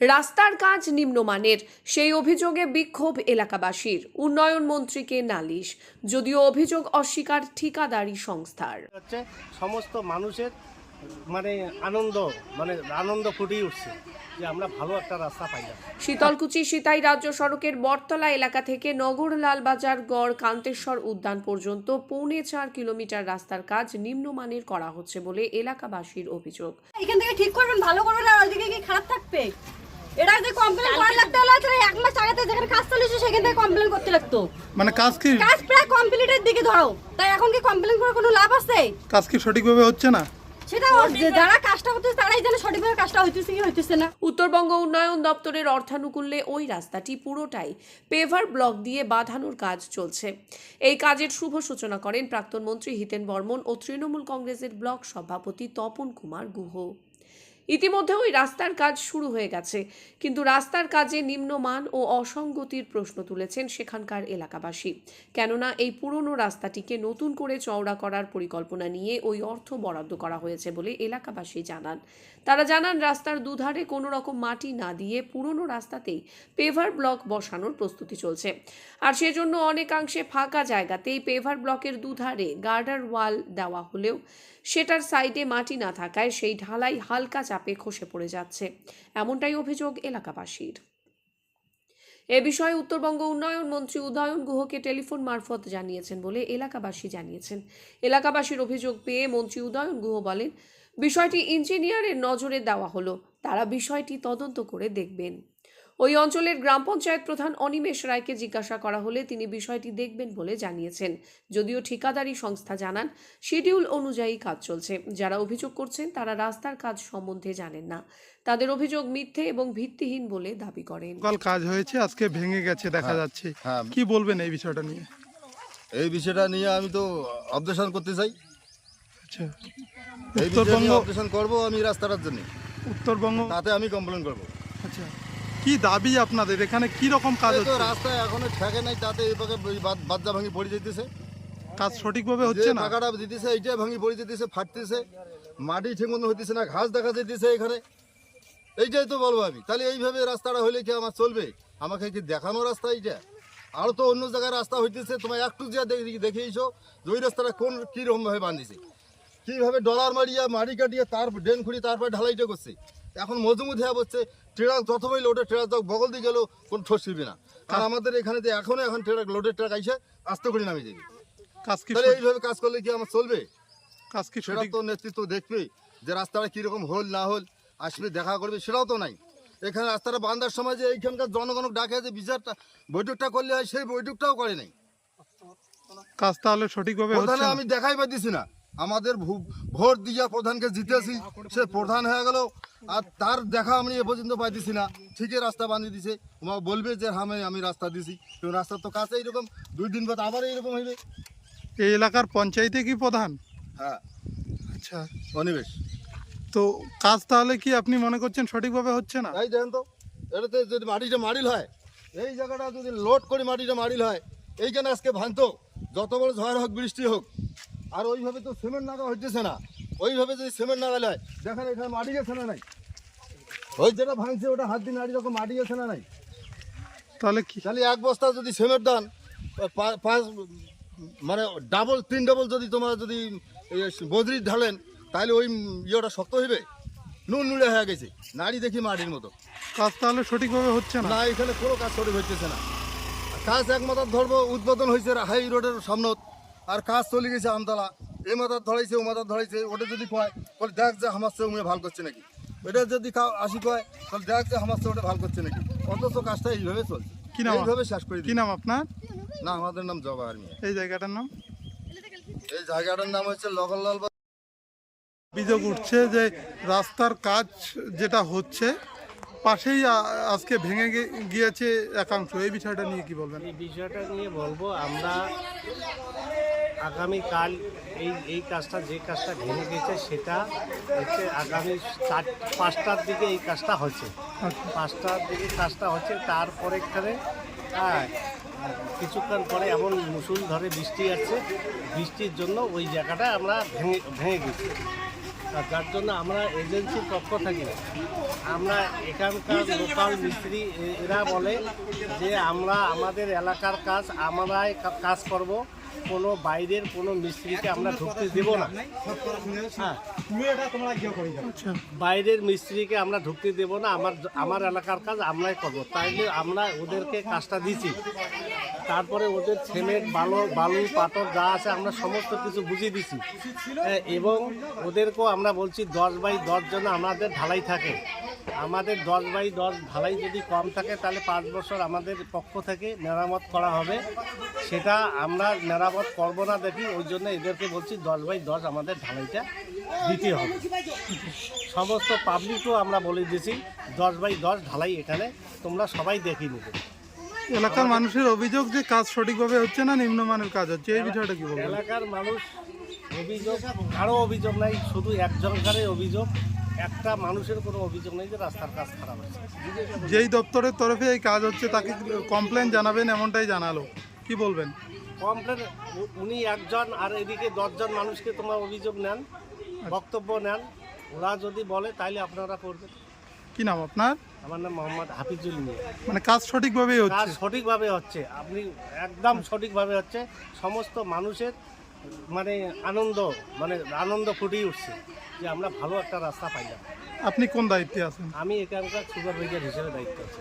রাস্তার কাজ নিম্নমানের। সেই অভিযোগে বিক্ষোভ এলাকাবাসীর। উন্নয়ন মন্ত্রীকে নালিশ যদিও অভিযোগ অস্বীকার ঠিকাদারি সংস্থার। হচ্ছে সমস্ত মানুষের মানে আনন্দ মানে আনন্দ ফুটিয়ে উঠছে যে আমরা ভালো একটা রাস্তা পাইলাম। শীতলকুচি সিতাই রাজ্য সড়কের বটতলা এলাকা থেকে নগর লালবাজার গড় কান্তেশ্বর উদ্যান পর্যন্ত পৌনে চার কিলোমিটার রাস্তার কাজ নিম্নমানের করা হচ্ছে বলে এলাকাবাসীর অভিযোগ। এখান থেকে ঠিক করবেন ভালো করবেন আর ওইদিকে কি খারাপ থাকবে? এটা যদি কমপ্লেন করা লাগতে হলে তাহলে এক মাস আগে যেখানে কাজ চলেছে সেখান থেকে কমপ্লেন করতে লাগতো। মানে কাজ কি? কাজ প্রায় কমপ্লিটের দিকে ধরো। তাই এখন কি কমপ্লেন করে কোনো লাভ আছে? কাজ কি সঠিকভাবে হচ্ছে না? সেটা যারা কাজটা করতেছে তারাই জানে সঠিকভাবে কাজটা হইতেছে কি হইতেছে না। উত্তরবঙ্গ উন্নয়ন দপ্তরের অর্থানুকূল্যে ওই রাস্তাটি পুরোটাই পেভার ব্লক দিয়ে বাঁধানোর কাজ চলছে। এই কাজের শুভ সূচনা করেন প্রাক্তন মন্ত্রী হিতেন বর্মন ও তৃণমূল কংগ্রেসের ব্লক সভাপতি তপন কুমার গুহ। ইতিমধ্যে ওই রাস্তার কাজ শুরু হয়ে গেছে। কিন্তু রাস্তার কাজে নিম্নমান ও অসঙ্গতির প্রশ্ন তুলেছেন সেখানকার এলাকাবাসী। কেননা এই পুরনো রাস্তাটিকে নতুন করে চওড়া করার পরিকল্পনা নিয়ে ওই অর্থ বরাদ্দ করা হয়েছে বলে এলাকাবাসী জানান। তারা জানান, রাস্তার দুধারে কোনো রকম মাটি না দিয়ে পুরনো রাস্তাতেই পেভার ব্লক বসানোর প্রস্তুতি চলছে। আর সেজন্য অনেকাংশে ফাঁকা জায়গাতেই পেভার ব্লকের দুধারে গার্ডার ওয়াল দেওয়া হলেও সেটার সাইডে মাটি না থাকায় সেই ঢালাই হালকা চাপে খসে পড়ে যাচ্ছে। এমনটাই অভিযোগ এলাকাবাসীর। এ বিষয়ে উত্তরবঙ্গ উন্নয়ন মন্ত্রী উদয়ন গুহকে টেলিফোন মারফত জানিয়েছেন বলে এলাকাবাসী জানিয়েছেন। এলাকাবাসীর অভিযোগ পেয়ে মন্ত্রী উদয়ন গুহ বলেন বিষয়টি ইঞ্জিনিয়ারের নজরে দেওয়া হলো। তারা বিষয়টি তদন্ত করে দেখবেন। ওই অঞ্চলের গ্রাম পঞ্চায়েত প্রধান অনিমেষ রায়কে জিজ্ঞাসা করা হলে তিনি বিষয়টি দেখবেন বলে জানিয়েছেন। যদিও ঠিকাদারি সংস্থা জানান শিডিউল অনুযায়ী কাজ চলছে। যারা অভিযোগ করছেন তারা রাস্তার কাজ সম্বন্ধে জানেন না। তাদের অভিযোগ মিথ্যে এবং ভিত্তিহীন বলে দাবি করেন। কাল কাজ হয়েছে আজকে ভেঙে গেছে দেখা যাচ্ছে। হ্যাঁ। কি বলবেন এই বিষয়টা নিয়ে? এই বিষয়টা নিয়ে আমি তো অবজেকশন করতে চাই। আচ্ছা। উত্তরবঙ্গ করব আমি রাস্তাটার জন্য। উত্তরবঙ্গ তাতে আমি কমপ্লেন করব। আচ্ছা। কি দাবি আপনাদের? এখানে কি রকম কাজ তো হচ্ছে? রাস্তা এখনও ঠেকে নাই তাতে এই পাকে ওই ভাঙি পড়ে যেতেছে কাজ সঠিকভাবে যে হচ্ছে না? টাকাটা দিতেছে ভাঙি পড়ে যেতেছে ফাটতেছে। মাটি হইতেছে না ঘাস দেখা যেতেছে এখানে। এইটাই তো বলব আমি। তাহলে এইভাবে রাস্তাটা হইলে কি আমার চলবে? আমাকে কি দেখানো রাস্তা এইটা? আরও তো অন্য জায়গায় রাস্তা হইতেছে তোমার একটু যা দেখে দেখে এসো যে ওই রাস্তাটা কোন কীরকম ভাবে বাঁধিছে। কীভাবে ডলার মারিয়া মারি কাটিয়ে তার ড্রেন খুঁড়ি তারপরে ঢালাইটা করছে? এখন মজুমুদ হয়ে বসছে ট্রাক যত বই লোডের ট্রাক বগল দিয়ে গেলেও কোনো ঠোস ছিবে না। আর আমাদের এখানে যে এখনও এখন ট্রাক লোডের ট্রাক আইসে আস্তে করে নামে যাবে কাজ কি তাহলে এইভাবে কাজ করলে কি আমার চলবে? কাজ কি সেটা তো নেতৃত্ব দেখবে যে রাস্তাটা কীরকম হল না হল আসবে দেখা করবে সেটাও তো নাই। এখানে রাস্তাটা বান্ধার সময় যে এইখানকার জনগণক ডাকে যে বিচারটা বৈঠকটা করলে হয় সেই বৈঠকটাও করে নাই। কাজ তাহলে সঠিকভাবে হচ্ছে আমি দেখাই পাইতেছি না। আমাদের ভোট দিয়া প্রধানকে জিতেছি সে প্রধান হয়ে গেল। আর তার দেখা আমি এ পর্যন্ত পাইতেছি না। ঠিকই রাস্তা বানিয়ে দিছে। ওমা বলবে যে হামে আমি- আমি রাস্তা দিছি। কিন্তু রাস্তা তো কাছে এইরকম দুই দিন পর আবার এইরকম হইবে। এই এলাকার পঞ্চায়েতে কি প্রধান? হ্যাঁ। আচ্ছা। অনিবেশ তো কাজ তাহলে কি আপনি মনে করছেন সঠিকভাবে হচ্ছে না? এই দেখেন তো এটাতে যদি মাটিটা মারিল হয় এই জায়গাটা যদি লোড করে মাটিটা মারিল হয় এইখানে আজকে ভাঙতো। যত বড় ঝড় হোক বৃষ্টি হোক আর ওইভাবে তো সিমেন্ট নাগা হইতেছে না। ওইভাবে যদি সিমেন্ট নাগালে হয় দেখেন এখানে মাটি গেছে না নাই? ওই যেটা ভাঙছে ওটা হাত দিয়ে নাড়ি রকম মাটি গেছে না নাই? তাহলে কি? তাহলে এক বস্তা যদি সিমেন্ট দান পাঁচ মানে ডাবল তিন ডাবল যদি তোমার যদি বদরি ঢালেন তাহলে ওই ইয়েটা শক্ত হইবে? নুন নুড়ে হয়ে গেছে। নাড়ি দেখি মাটির মতো। কাজ তাহলে সঠিকভাবে হচ্ছে না? না এখানে কোনো কাজ সঠিক হচ্ছে না। কাজ একমাত্র ধরবো উদ্বোধন হয়েছে হাই রোডের সামনত। আর কাজ চলে গেছে আমতলা। এই মাথার ধরাইছে ও মাথার ধরাইছে ওটা যদি কয় তাহলে দেখ যে আমার চেয়ে উমে ভালো করছে নাকি। এটা যদি আসি কয় তাহলে দেখ যে আমার চেয়ে ওটা ভালো করছে নাকি। অথচ কাজটা এইভাবে চলছে। কি নাম? এইভাবে শেষ করে কি নাম আপনার? না আমাদের নাম জবা আর্মি। এই জায়গাটার নাম? এই জায়গাটার নাম হচ্ছে লগনলাল অভিযোগ উঠছে যে রাস্তার কাজ যেটা হচ্ছে পাশেই আজকে ভেঙে গিয়েছে একাংশ। এই বিষয়টা নিয়ে কি বলবেন? এই বিষয়টা নিয়ে বলব আমরা আগামীকাল এই এই কাজটা যে কাজটা ভেঙে গেছে সেটা হচ্ছে আগামী চার পাঁচটার দিকে এই কাজটা হচ্ছে। আচ্ছা। পাঁচটার দিকে কাজটা হচ্ছে তারপরে এখানে হ্যাঁ কিছুক্ষণ পরে এমন মুসুল ধরে বৃষ্টি আসছে বৃষ্টির জন্য ওই জায়গাটা আমরা ভেঙে ভেঙে গেছি যার জন্য আমরা এজেন্সির পক্ষ থেকে আমরা এখানকার লোকাল মিস্ত্রি এরা বলে যে আমরা আমাদের এলাকার কাজ আমরাই কাজ করব। কোনো বাইরের কোনো মিস্ত্রিকে আমরা ঢুকতে দেব না। হ্যাঁ। আচ্ছা। বাইরের মিস্ত্রিকে আমরা ঢুকতে দেব না আমার আমার এলাকার কাজ আমরাই করব। তাইলে আমরা ওদেরকে কাজটা দিছি। তারপরে ওদের সিমেন্ট বালু বালু পাথর যা আছে আমরা সমস্ত কিছু বুঝিয়ে দিছি। হ্যাঁ, এবং ওদেরকেও আমরা বলছি দশ বাই দশ জন আমাদের ঢালাই থাকে। আমাদের দশ বাই দশ ঢালাই যদি কম থাকে তাহলে পাঁচ বছর আমাদের পক্ষ থেকে মেরামত করা হবে। সেটা আমরা মেরামত করব না দেখি ওই জন্য এদেরকে বলছি দশ বাই দশ আমাদের ঢালাইটা দিতে হবে। সমস্ত পাবলিকও আমরা বলে দিয়েছি দশ বাই দশ ঢালাই এখানে তোমরা সবাই দেখে নেবে। এলাকার মানুষের অভিযোগ যে কাজ সঠিকভাবে হচ্ছে না নিম্নমানের কাজ হচ্ছে এই বিষয়টা কি এলাকার মানুষ অভিযোগ কারও অভিযোগ নাই শুধু একজনকারই অভিযোগ। একটা মানুষের কোনো অভিযোগ নেই যে রাস্তার কাজ খারাপ হয়েছে যেই দপ্তরের তরফে এই কাজ হচ্ছে তাকে কমপ্লেন জানাবেন এমনটাই জানালো। কি বলবেন? কমপ্লেন উনি একজন আর এদিকে দশজন মানুষকে তোমার অভিযোগ নেন বক্তব্য নেন। ওরা যদি বলে তাহলে আপনারা করবেন। কি নাম আপনার? আমার নাম মোহাম্মদ হাফিজুল মিয়া। মানে কাজ সঠিকভাবেই কাজ হচ্ছে। সঠিকভাবে হচ্ছে। আপনি একদম সঠিকভাবে হচ্ছে। সমস্ত মানুষের মানে আনন্দ মানে আনন্দ ফুটিয়ে উঠছে যে আমরা ভালো একটা রাস্তা পাইলাম। আপনি কোন দায়িত্বে আছেন? আমি এখানকার সুপারভাইজার হিসেবে দায়িত্ব আছি।